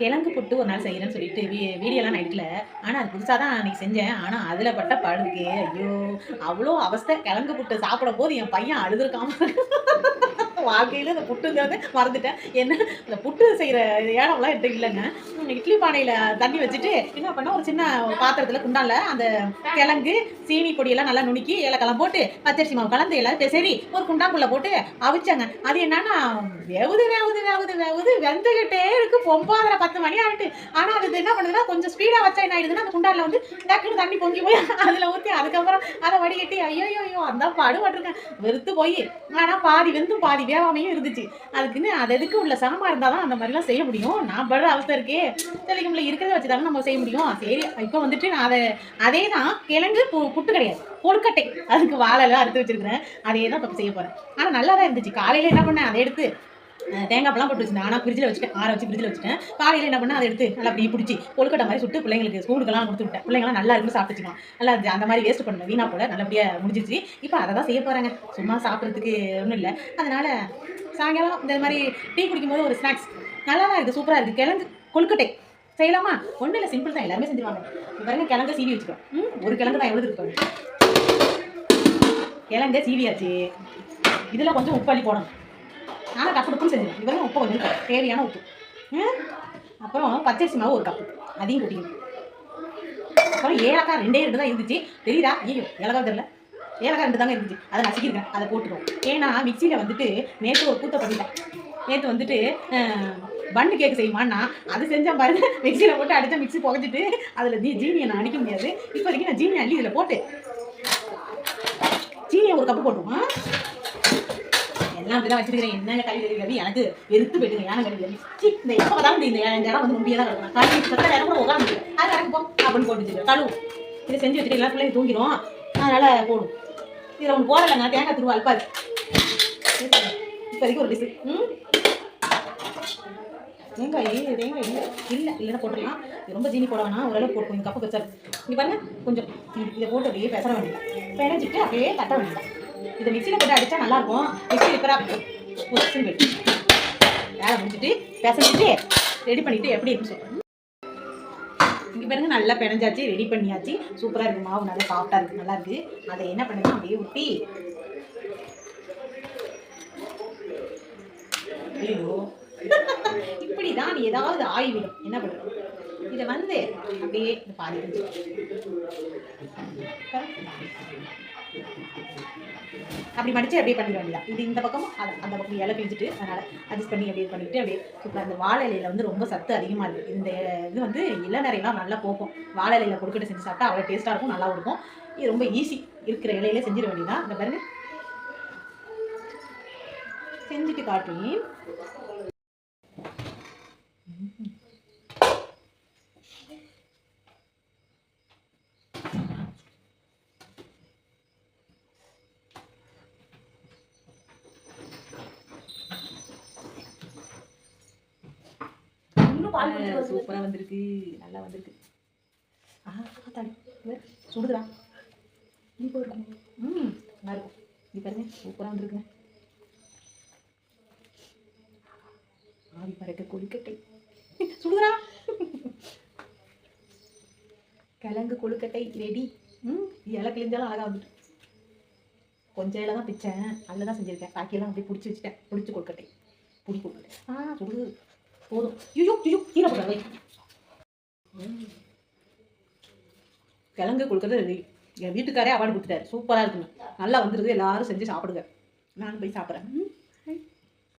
கிழங்கு புட்டு ஒரு நாள் செய்கிறேன்னு சொல்லிட்டு வீ வீடியோலாம் நான் எடுக்கல. ஆனால் அது புதுசாக தான் அன்றைக்கி செஞ்சேன். ஆனால் அதில் பட்ட பழுக்கு ஐயோ அவ்வளோ அவஸ்தை. கிழங்கு புட்டு சாப்பிடும் போது என் பையன் அழுதுருக்காம வாழ்க்கையில் இந்த புட்டுங்கிறது மறந்துட்டேன். என்ன? இந்த புட்டு செய்கிற இடம்லாம் என்கிட்ட இல்லைங்க. இட்லி பானையில் தண்ணி வச்சுட்டு என்ன பண்ண ஒரு சின்ன பாத்திரத்தில் குண்டால அந்த கிழங்கு சீனி பொடியெல்லாம் நல்லா நுணுக்கி ஏலக்கெல்லாம் போட்டு பச்சரிசி மாவு கலந்து எல்லாம் சரி ஒரு குண்டாக்குள்ளே போட்டு அவிச்சாங்க. அது என்னன்னா வேவுது வேவுது வேவுது வேவுது வெந்துகிட்டே இருக்கு. பொம்பாதிர பத்து மணி ஆகிட்டு ஆனால் அது என்ன பண்ணுதுன்னா கொஞ்சம் ஸ்பீடாக வச்சா என்ன ஆயிடுதுன்னா அந்த குண்டானில் வந்து டக்குன்னு தண்ணி பொங்கி போய் அதில் ஊற்றி அதுக்கப்புறம் அதை வடிகட்டி ஐயோ ஐயோ அந்த பாடுபட்டிருக்கேன். வெறுத்து போய். ஆனால் பாதி வெந்தும் பாதி வேவாமையும் இருந்துச்சு. அதுக்குன்னு அது எதுக்கு உள்ள சமமா இருந்தால் தான் அந்த மாதிரிலாம் செய்ய முடியும். நான் படுற அவஸ்தை இருக்கே. தெளிக்கும்ல இருக்கிறத வச்சு தானே நம்ம செய்ய முடியும். சரி இப்போ வந்துட்டு நான் அதை அதே தான் கிழங்கு பு- புட்டு கிடையாது. கொழுக்கட்டை. அதுக்கு வாழை எல்லாம் அறுத்து வச்சிருக்கிறேன். அதே தான் இப்போ செய்ய போகிறேன் ஆனால் நல்லா தான் இருந்துச்சு. காலையில் என்ன பண்ணேன்? அதை எடுத்து தேங்காய் பழம் போட்டு வச்சிருந்தேன் ஆனால் ஃப்ரிட்ஜில் வச்சுட்டு ஆற வச்சு ஃப்ரிட்ஜில் வச்சுட்டேன். காலையில் என்ன பண்ணேன்? அதை எடுத்து நல்லா அப்படியே பிடிச்சி கொழுக்கட்டை மாதிரி சுட்டு பிள்ளைங்களுக்கு ஸ்கூலுக்கெல்லாம் கொடுத்து விட்டேன். பிள்ளைங்களாம் நல்லா இருக்குன்னு சாப்பிட்டுச்சுக்கலாம் நல்லா அந்த மாதிரி வேஸ்ட் பண்ண வீணா போல நல்லபடியாக முடிஞ்சிச்சு இப்போ அதை தான் செய்ய போகிறாங்க சும்மா சாப்பிட்றதுக்கு ஒன்றும் இல்லை. அதனால் சாயங்காலம் இந்த மாதிரி டீ குடிக்கும்போது ஒரு ஸ்நாக்ஸ் நல்லா தான் இருக்குது சூப்பராக இருக்குது கிழங்கு கொழுக்கட்டை. செய்யலாமா? ஒன்றும் இல்லை. சிம்பிள் தான். எல்லாருமே செஞ்சுருவாங்க பாருங்க. கிழங்கு சீவி வச்சுக்கோ ம் ஒரு கிழங்கு தான் எவ்வளோ இருக்கு கிழங்க சீவியாச்சு. இதில் கொஞ்சம் உப்பு போடணும். நானும் கப்பு உப்புன்னு செஞ்சுருவேன் இதெல்லாம் உப்பு கொஞ்சம் தேவையான உப்பு. ம்? அப்புறம் பச்சரிசி மாவு ஒரு கப்பு. அதையும் கொட்டிக்கணும். அப்புறம் ஏலக்காய் ரெண்டே ரெண்டு தான் இருந்துச்சு. தெரியுதா? ஐயோ ஏலக்காய் தெரியல. ஏலக்காய் ரெண்டு தாங்க இருந்துச்சு. அதை நசுக்கிருக்கேன் அதை போட்டுருவோம் ஏன்னா மிக்சியில் வந்துட்டு நேற்று ஒரு கூத்த பண்ணிட்டேன். நேற்று வந்துட்டு பன்னு கேக் செய்யுமான்னா அது செஞ்சால் பாருங்க. மிக்சியில் போட்டு அடித்தா மிக்சி புகச்சிட்டு அதில் ஜீ ஜீனியை நான் அடிக்க முடியாது. இப்போதைக்கு நான் ஜீனி அள்ளி இதில் போட்டு ஜீனியை ஒரு கப்பு போட்டுருவோம் எல்லாம் அப்படிதான் வச்சிருக்கிறேன். என்ன கல்வி கல்வி எனக்கு வெறுத்து போயிட்டு யானை கல்வி கல்வி இந்த எப்போ இந்த இடம் வந்து நம்பியே தான் கல்வி சத்த நேரம் கூட உட்காந்து அது எனக்கு போ அப்படின்னு போட்டு வச்சுருக்கேன் கழுவு இதை செஞ்சு வச்சுட்டு எல்லா பிள்ளைங்க தூங்கிடும் அதனால போடும். இதில் ஒன்று போடலைங்க. தேங்காய் திருவா அல்பாது இப்போதைக்கு ஒரு டிஷ் ம்? தேங்காய் தேங்காய் இல்லை. இல்லை இல்லைன்னா போட்டுடலாம். இது ரொம்ப ஜீனி போட வேணாம். ஓரளவு போட்டு கொஞ்சம் கப்பு வச்சாரு இங்கே பாருங்க. கொஞ்சம். இதை போட்டு அப்படியே பெசர வேண்டியது பிணைஞ்சிட்டு அப்படியே தட்ட வேண்டியதான் இதை மிக்சியில் போட்டு அடித்தா நல்லாயிருக்கும். மிக்சி ரிப்பராக பொசிஷன் போயிட்டு வேலை முடிச்சுட்டு பிசைஞ்சிட்டு ரெடி பண்ணிட்டு எப்படி இருக்குன்னு சொல்கிறேன் இங்கே பாருங்க நல்லா பிணைஞ்சாச்சு ரெடி பண்ணியாச்சு. சூப்பராக இருக்குது மாவு நல்லா சாஃப்டாக இருக்குது நல்லா இருக்குது அதை என்ன பண்ணுங்க அப்படியே ஊட்டி ஐயோ. இப்படி தான் நீ ஏதாவது ஆய்விடும். என்ன பண்ணுறோம் இதை வந்து அப்படியே இந்த பாதி அப்படி மடித்து அப்படியே பண்ணிட வேண்டியதான் இது இந்த பக்கம் அது அந்த பக்கம் இலை பிரிஞ்சுட்டு அதனால் அட்ஜஸ்ட் பண்ணி அப்படியே பண்ணிவிட்டு அப்படியே இப்போ அந்த வாழை இலையில் வந்து ரொம்ப சத்து அதிகமாக இருக்குது இந்த இது வந்து இளநரையெல்லாம் நல்லா போகும். வாழை இலையில் கொடுக்கிட்டு செஞ்சு சாப்பிட்டா அவ்வளோ டேஸ்ட்டாக இருக்கும் நல்லா இருக்கும். இது ரொம்ப ஈஸி இருக்கிற இலையிலே செஞ்சிட வேண்டியதான் இந்த பாருங்க. செஞ்சுட்டு காட்டி சூப்பராக வந்திருக்கு. நல்லா வந்திருக்கு. ஆ தடி சுடுதுடா. ம் நல்லா இருக்கும். இது பாருங்க சூப்பராக வந்திருக்குங்க. ஆவி பறக்க கொழுக்கட்டை. சுடுதுடா. கிழங்கு கொழுக்கட்டை ரெடி ம் இலை கிழிஞ்சாலும் அழகாக வந்துட்டு. கொஞ்சம் இலை தான் பிச்சேன் அதில் தான் செஞ்சுருக்கேன் பாக்கியெல்லாம் அப்படியே பிடிச்சி வச்சுட்டேன். பிடிச்சி கொழுக்கட்டை. புடி கொழுக்கட்டை. ஆ சுடுது போதும். ஐயோ ஐயோ கீழே போடுற வை கிழங்கு கொடுக்குறது என் வீட்டுக்காரே அவார்டு கொடுத்துட்டாரு. சூப்பராக இருக்குங்க நல்லா வந்துருது. எல்லாரும் செஞ்சு சாப்பிடுங்க. நானும் போய் சாப்பிட்றேன்.